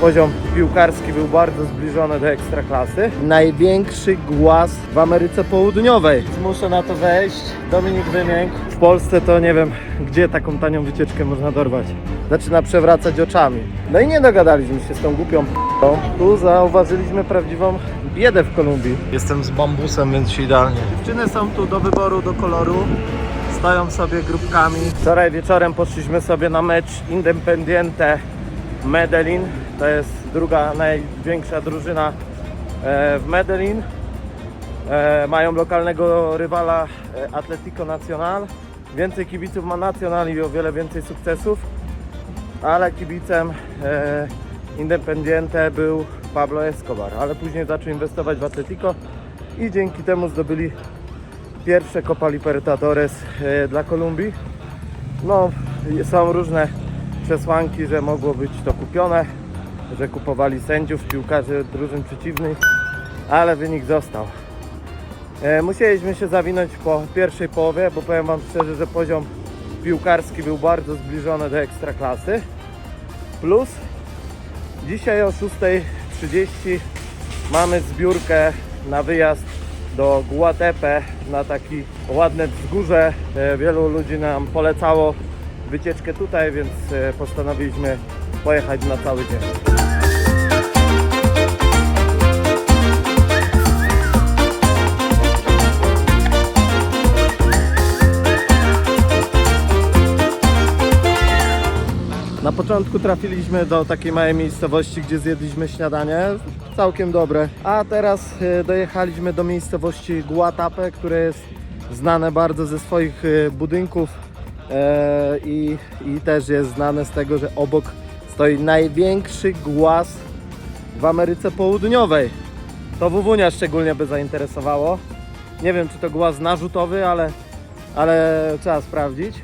Poziom piłkarski był bardzo zbliżony do ekstraklasy. Największy głaz w Ameryce Południowej. Muszę na to wejść. Dominik Wymięk. W Polsce to nie wiem, gdzie taką tanią wycieczkę można dorwać. Zaczyna przewracać oczami. No i nie dogadaliśmy się z tą głupią p***ą. Tu zauważyliśmy prawdziwą biedę w Kolumbii. Jestem z bambusem, więc się idealnie. Dziewczyny są tu do wyboru, do koloru. Stoją sobie grupkami. Wczoraj wieczorem poszliśmy sobie na mecz Independiente Medellin. To jest druga największa drużyna e, w Medellin. E, Mają lokalnego rywala e, Atletico Nacional. Więcej kibiców ma Nacional i o wiele więcej sukcesów. Ale kibicem Independiente był Pablo Escobar, ale później zaczął inwestować w Atletico i dzięki temu zdobyli pierwsze Copa Libertadores dla Kolumbii. No, są różne przesłanki, że mogło być to kupione, że kupowali sędziów, piłkarzy drużyn przeciwnych, ale wynik został. E, musieliśmy się zawinąć po pierwszej połowie, bo powiem Wam szczerze, że poziom piłkarski był bardzo zbliżony do ekstraklasy. Plus dzisiaj o 6.30 mamy zbiórkę na wyjazd do Guatepe na taki ładne wzgórze. E, Wielu ludzi nam polecało wycieczkę tutaj, więc e, postanowiliśmy pojechać na cały dzień. Na początku trafiliśmy do takiej małej miejscowości, gdzie zjedliśmy śniadanie. Całkiem dobre. A teraz e, dojechaliśmy do miejscowości Guatape, które jest znane bardzo ze swoich e, budynków e, i, i też jest znane z tego, że obok stoi największy głaz w Ameryce Południowej. To Wuwunia szczególnie by zainteresowało. Nie wiem, czy to głaz narzutowy, ale, ale trzeba sprawdzić.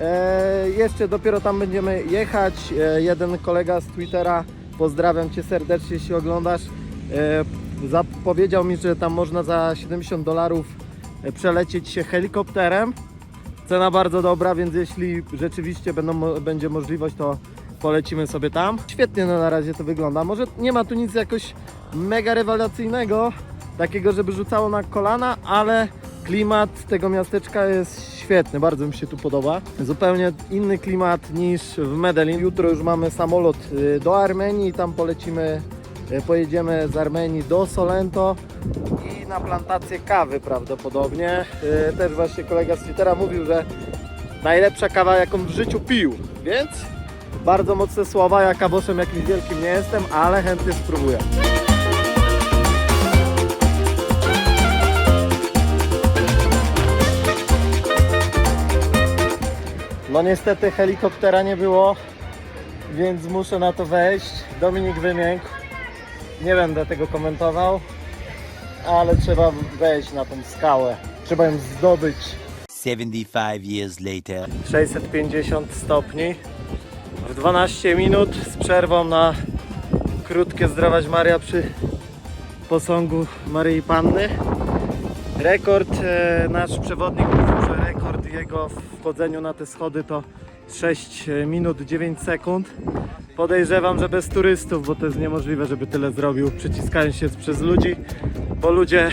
E, jeszcze dopiero tam będziemy jechać. E, jeden kolega z Twittera, pozdrawiam Cię serdecznie, jeśli oglądasz, e, zapowiedział mi, że tam można za 70 dolarów e, przelecieć się helikopterem. Cena bardzo dobra, więc jeśli rzeczywiście będą, będzie możliwość, to polecimy sobie tam. Świetnie no, na razie to wygląda. Może nie ma tu nic jakoś mega rewelacyjnego, takiego, żeby rzucało na kolana, ale klimat tego miasteczka jest świetny, bardzo mi się tu podoba. Zupełnie inny klimat niż w Medellin. Jutro już mamy samolot y, do Armenii, tam polecimy, y, pojedziemy z Armenii do Solento i na plantację kawy prawdopodobnie. Y, Też właśnie kolega z Twittera mówił, że najlepsza kawa jaką w życiu pił, więc bardzo mocne słowa, ja kawoszem jakimś wielkim nie jestem, ale chętnie spróbuję. No niestety helikoptera nie było, więc muszę na to wejść. Dominik Wymięk. Nie będę tego komentował, ale trzeba wejść na tą skałę. Trzeba ją zdobyć. 75 years later. 650 stopni w 12 minut z przerwą na krótkie zdrować Maria przy posągu Maryi Panny. Rekord, e, nasz przewodnik mówił, że rekord jego w wchodzeniu na te schody to 6 minut 9 sekund. Podejrzewam, że bez turystów, bo to jest niemożliwe, żeby tyle zrobił, przyciskając się przez ludzi, bo ludzie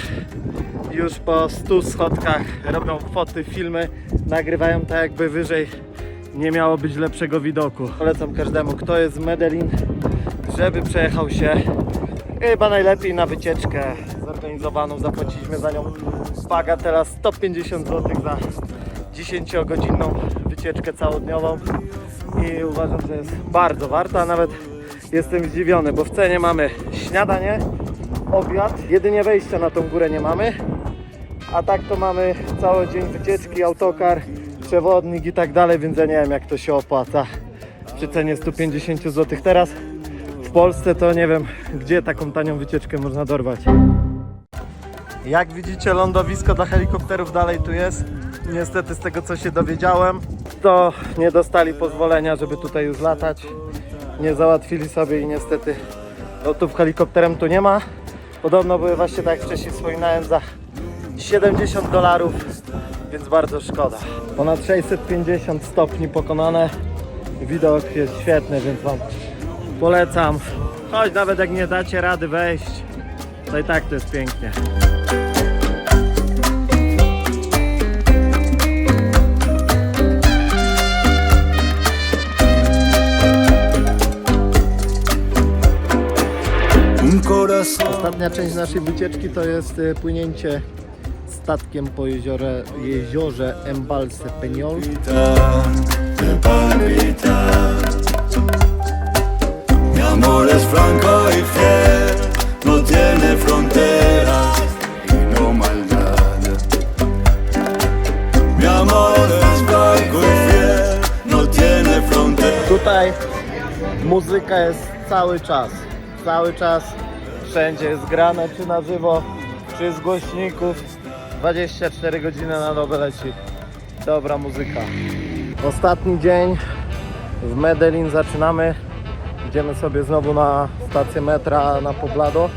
już po 100 schodkach robią foty, filmy, nagrywają tak jakby wyżej nie miało być lepszego widoku. Polecam każdemu, kto jest z Medellin, żeby przejechał się chyba najlepiej na wycieczkę zorganizowaną. Zapłaciliśmy za nią bagatela 150 zł za 10-godzinną wycieczkę całodniową i uważam, że jest bardzo warta, nawet jestem zdziwiony, bo w cenie mamy śniadanie, obiad, jedynie wejścia na tą górę nie mamy, a tak to mamy cały dzień wycieczki, autokar, przewodnik i tak dalej, więc ja nie wiem jak to się opłaca przy cenie 150 zł. Teraz w Polsce to nie wiem gdzie taką tanią wycieczkę można dorwać. Jak widzicie lądowisko dla helikopterów dalej tu jest. Niestety z tego co się dowiedziałem to nie dostali pozwolenia żeby tutaj już latać. Nie załatwili sobie i niestety lotów helikopterem tu nie ma. Podobno były właśnie tak jak wcześniej wspominałem za 70 dolarów, więc bardzo szkoda. Ponad 650 stopni pokonane. Widok jest świetny, więc Wam polecam. Choć nawet jak nie dacie rady wejść, to i tak to jest pięknie. Ostatnia część naszej wycieczki to jest y, płynięcie statkiem po jeziorze, jeziorze Embalse fronteras. Tutaj muzyka jest cały czas. Cały czas wszędzie jest grane, czy na żywo, czy z głośników. 24 godziny na dobę leci dobra muzyka. Ostatni dzień w Medellin zaczynamy. Idziemy sobie znowu na stację metra na Poblado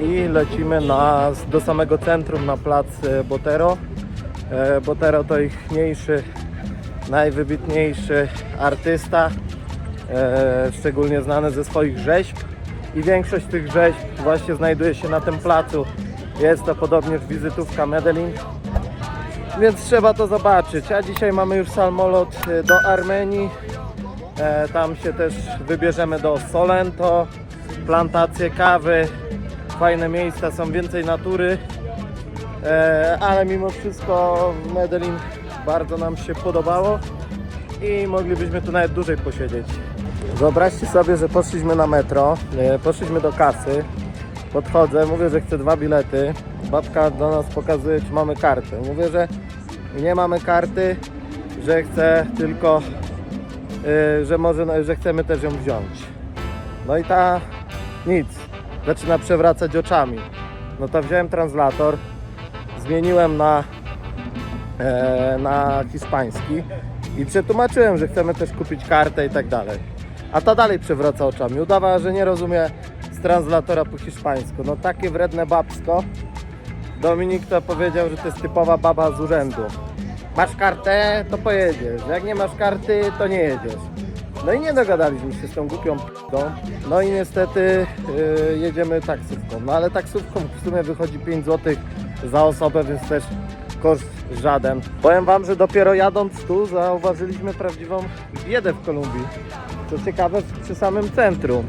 i lecimy na, do samego centrum na plac e, Botero. E, Botero to ich mniejszy, najwybitniejszy artysta, e, szczególnie znany ze swoich rzeźb i większość tych rzeźb właśnie znajduje się na tym placu. Jest to podobnież wizytówka Medellin, więc trzeba to zobaczyć. A dzisiaj mamy już samolot e, do Armenii. E, tam się też wybierzemy do Solento, plantacje kawy, fajne miejsca, są więcej natury. E, ale mimo wszystko Medellin bardzo nam się podobało i moglibyśmy tu nawet dłużej posiedzieć. Wyobraźcie sobie, że poszliśmy na metro, poszliśmy do kasy, podchodzę, mówię, że chcę dwa bilety, babka do nas pokazuje, czy mamy kartę. Mówię, że nie mamy karty, że chcę tylko, e, że może, że chcemy też ją wziąć. No i ta nic, zaczyna przewracać oczami. No to wziąłem translator, zmieniłem na, e, na hiszpański i przetłumaczyłem, że chcemy też kupić kartę i tak dalej. A ta dalej przewraca oczami. Udawała, że nie rozumie translatora po hiszpańsku. No takie wredne babsko. Dominik to powiedział, że to jest typowa baba z urzędu. Masz kartę, to pojedziesz. Jak nie masz karty, to nie jedziesz. No i nie dogadaliśmy się z tą głupią p***ą. No i niestety yy, jedziemy taksówką. No ale taksówką w sumie wychodzi 5 zł za osobę, więc też koszt żaden. Powiem Wam, że dopiero jadąc tu zauważyliśmy prawdziwą biedę w Kolumbii. Co ciekawe, przy samym centrum.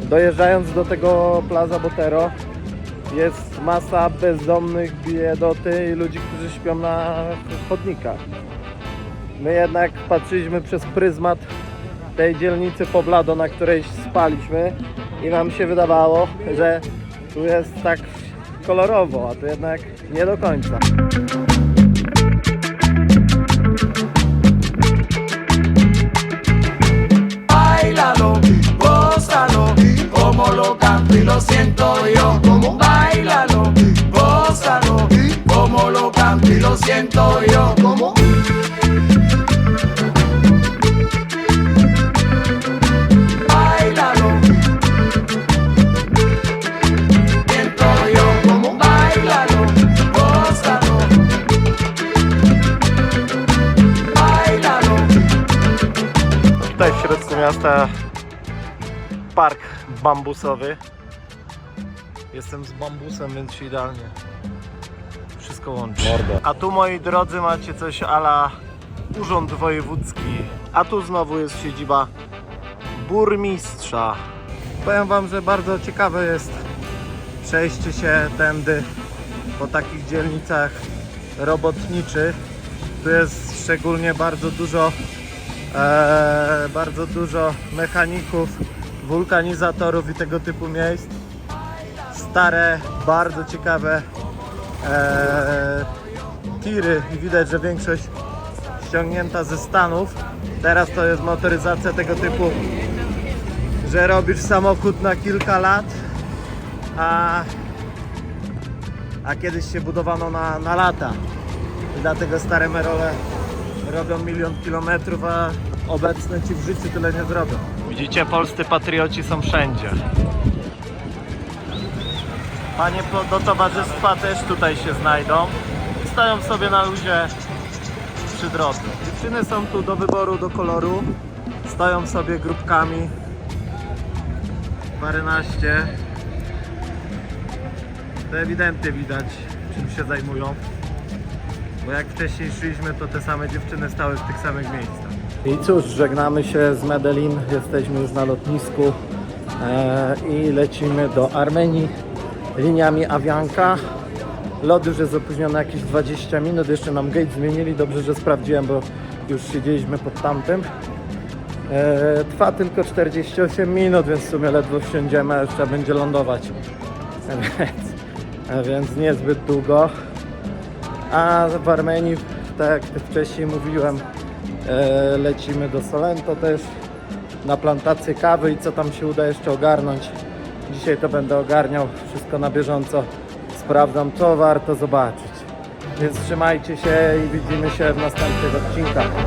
Dojeżdżając do tego Plaza Botero jest masa bezdomnych, biedoty i ludzi, którzy śpią na chodnikach. My jednak patrzyliśmy przez pryzmat tej dzielnicy Poblado, na której spaliśmy i nam się wydawało, że tu jest tak kolorowo, a to jednak nie do końca. Lo siento yo. Como bailalo, gózalo, como lo canto y lo siento yo. Como bailalo, siento yo. Como bailalo, gózalo, bailalo. Tutaj w środku miasta park bambusowy. Jestem z bambusem, więc się idealnie wszystko łączy. A tu moi drodzy macie coś ala Urząd Wojewódzki. A tu znowu jest siedziba burmistrza. Powiem wam, że bardzo ciekawe jest przejście się tędy po takich dzielnicach robotniczych. Tu jest szczególnie bardzo dużo e, bardzo dużo mechaników, wulkanizatorów i tego typu miejsc. Stare, bardzo ciekawe e, tiry i widać, że większość ściągnięta ze Stanów. Teraz to jest motoryzacja tego typu, że robisz samochód na kilka lat, a, a kiedyś się budowano na, na lata. I dlatego stare merole robią milion kilometrów, a obecne ci w życiu tyle nie zrobią. Widzicie, polscy patrioci są wszędzie. Panie do towarzystwa też tutaj się znajdą. I stoją sobie na luzie przy drodze. Dziewczyny są tu do wyboru, do koloru. Stoją sobie grupkami. paręnaście. To ewidentnie widać, czym się zajmują. Bo jak wcześniej szliśmy, to te same dziewczyny stały w tych samych miejscach. I cóż, żegnamy się z Medellin. Jesteśmy już na lotnisku e, i lecimy do Armenii liniami Avianca. Lot już jest opóźniony jakieś 20 minut. Jeszcze nam gate zmienili. Dobrze, że sprawdziłem, bo już siedzieliśmy pod tamtym. E, trwa tylko 48 minut, więc w sumie ledwo wsiądziemy, a trzeba będzie lądować. Więc, a więc niezbyt długo. A w Armenii, tak jak wcześniej mówiłem, e, lecimy do Solento też na plantację kawy i co tam się uda jeszcze ogarnąć. Dzisiaj to będę ogarniał wszystko na bieżąco. Sprawdzam, co warto zobaczyć. Więc trzymajcie się i widzimy się w następnych odcinkach.